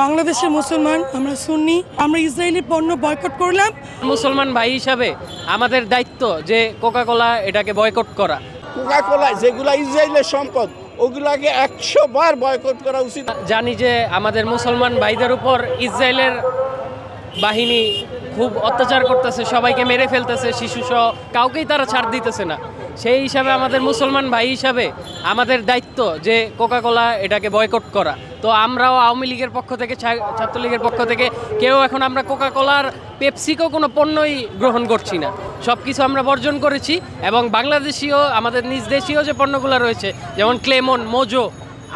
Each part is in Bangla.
বাংলাদেশের মুসলমান আমরা সুন্নি আমরা ইসরায়েলি পণ্য বয়কট করলাম। মুসলমান ভাই হিসাবে আমাদের দায়িত্ব যে কোকা কোলা এটাকে বয়কট করা। কোকা কোলা যেগুলা ইসরায়েলের সম্পদ ওগুলাকে একশো বার বয়কট করা উচিত। জানি যে আমাদের মুসলমান ভাইদের উপর ইসরায়েলের বাহিনী খুব অত্যাচার করতেছে, সবাইকে মেরে ফেলতেছে শিশু সহ কাউকেই তারা ছাড় দিতেছে না। সেই হিসাবে আমাদের মুসলমান ভাই হিসাবে আমাদের দায়িত্ব যে কোকা কোলা এটাকে বয়কট করা। তো আমরাও আওয়ামী লীগের পক্ষ থেকে ছাত্রলীগের পক্ষ থেকে কেউ এখন আমরা কোকা কোলার পেপসিকেও কোনো পণ্যই গ্রহণ করছি না। সব কিছু আমরা বর্জন করেছি এবং বাংলাদেশীয়, আমাদের নিজ দেশীয় যে পণ্যগুলো রয়েছে, যেমন ক্লেমন মোজো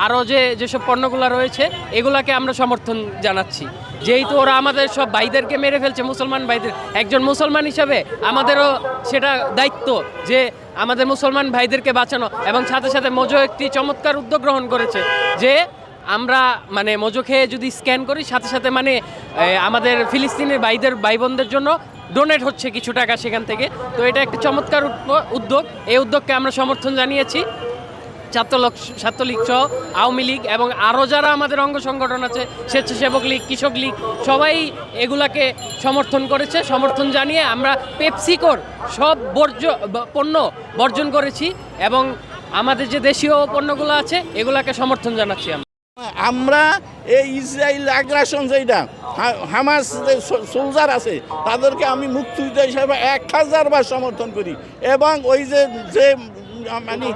আরও যে, যেসব পণ্যগুলো রয়েছে, এগুলাকে আমরা সমর্থন জানাচ্ছি। যেহেতু ওরা আমাদের সব ভাইদেরকে মেরে ফেলছে, মুসলমান ভাইদের। একজন মুসলমান হিসাবে আমাদেরও সেটা দায়িত্ব যে আমাদের মুসলমান ভাইদেরকে বাঁচানো এবং সাথে সাথে মোজো একটি চমৎকার উদ্যোগ গ্রহণ করেছে যে আমরা মানে মোজো খেয়ে যদি স্ক্যান করি, সাথে সাথে মানে আমাদের ফিলিস্তিনের ভাইদের ভাই বোনদের জন্য ডোনেট হচ্ছে কিছু টাকা সেখান থেকে। তো এটা একটা চমৎকার উদ্যোগ। এই উদ্যোগকে আমরা সমর্থন জানিয়েছি। ছাত্রলোক ছাত্রলীগ সহ আওয়ামী লীগ এবং আরও যারা আমাদের অঙ্গ সংগঠন আছে, স্বেচ্ছাসেবক লীগ, কৃষক লীগ, সবাই এগুলাকে সমর্থন করেছে। সমর্থন জানিয়ে আমরা পেপসিকোর সব বর্জ্য পণ্য বর্জন করেছি এবং আমাদের যে দেশীয় পণ্যগুলো আছে, এগুলাকে সমর্থন জানাচ্ছি আমরা। আমরা এই ইসরায়েল আগ্রাসন যেটা হামাস যে সোলজার আছে, তাদেরকে আমি মুক্তিযুদ্ধ হিসাবে এক হাজার বার সমর্থন করি। এবং ওই যে যে মানে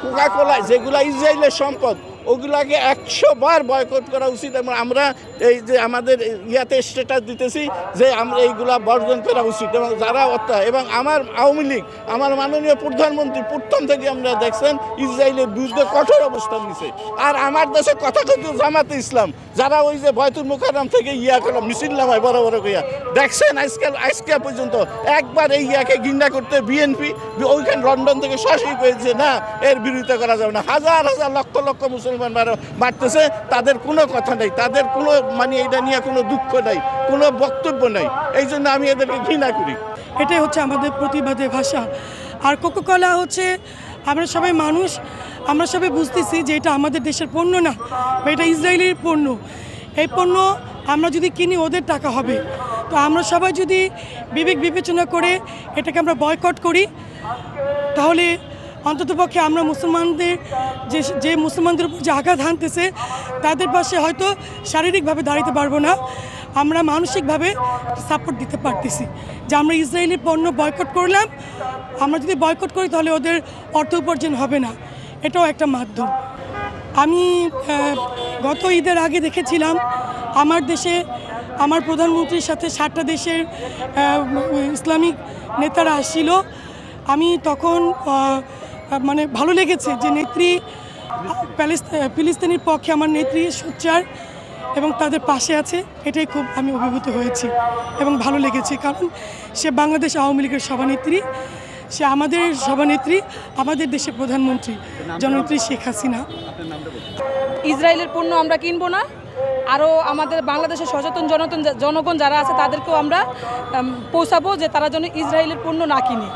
কোকা কোলা যেগুলা ইসরায়েলের সম্পদ ওগুলাকে একশো বার বয়কট করা উচিত এবং আমরা এই যে আমাদের ইয়াতে স্ট্যাটাস দিতেছি যে আমরা এইগুলা বর্জন করা উচিত এবং যারা অত্যা, এবং আমার আওয়ামী লীগ, আমার মাননীয় প্রধানমন্ত্রী প্রথম থেকে আমরা দেখছেন ইসরায়েলের বিরুদ্ধে কঠোর অবস্থান নিছে। আর আমার দেশে কথা কিন্তু জামাতে ইসলাম, যারা ওই যে বয়তুল মুখারাম থেকে ইয়া করলাম মিছিল নামায় বড় বড় কইয়া, দেখছেন আজকাল আজকে পর্যন্ত একবার এই ইয়াকে ঘৃণা করতে বিএনপি ওইখানে লন্ডন থেকে সরাসরি কয়েছে না, এর বিরোধিতা করা যাবে না। হাজার হাজার লক্ষ লক্ষ মুসলমান মারা- মারতেছে তাদের কোনো কথা নেই, তাদের কোনো মানে এটা নিয়ে কোনো দুঃখ নেই, কোনো বক্তব্য নেই, এই জন্য আমি এদেরকে ঘৃণা করি। এটাই হচ্ছে আমাদের প্রতিবাদের ভাষা। আর কোকোকলা হচ্ছে, আমরা সবাই মানুষ, আমরা সবাই বুঝতেছি যে এটা আমাদের দেশের পণ্য না, বা এটা ইসরায়েলের পণ্য। এই পণ্য আমরা যদি কিনি, ওদের টাকা হবে। তো আমরা সবাই যদি বিবেক বিবেচনা করে এটাকে আমরা বয়কট করি, তাহলে অন্ততপক্ষে আমরা মুসলমানদের যে যে মুসলমানদের উপর যে আঘাত হানতেছে, তাদের পাশে হয়তো শারীরিকভাবে দাঁড়াতে পারব না। আমরা মানসিকভাবে সাপোর্ট দিতে পারতেছি। যে আমরা ইসরায়েলি পণ্য বয়কট করলাম, আমরা যদি বয়কট করি তাহলে ওদের অর্থ উপার্জন হবে না। এটাও একটা মাধ্যম। আমি গত ঈদের আগে দেখেছিলাম, আমার দেশে, আমার প্রধানমন্ত্রীর সাথে সাতটা দেশের ইসলামিক নেতারা আসছিল। আমি তখন মানে ভালো লেগেছে যে নেত্রী ফিলিস্তিনির পক্ষে আমার নেত্রী সোচ্চার এবং তাদের পাশে আছে। এটাই খুব আমি অভিভূত হয়েছি এবং ভালো লেগেছে কারণ সে বাংলাদেশ আওয়ামী লীগের সভানেত্রী, সে আমাদের সভানেত্রী, আমাদের দেশের প্রধানমন্ত্রী, জননেত্রী শেখ হাসিনা। ইসরায়েলের পণ্য আমরা কিনবো না। আরও আমাদের বাংলাদেশের সচেতন জনতন জনগণ যারা আছে তাদেরকেও আমরা পৌঁছাবো যে তারা যেন ইসরায়েলের পণ্য না কিনে।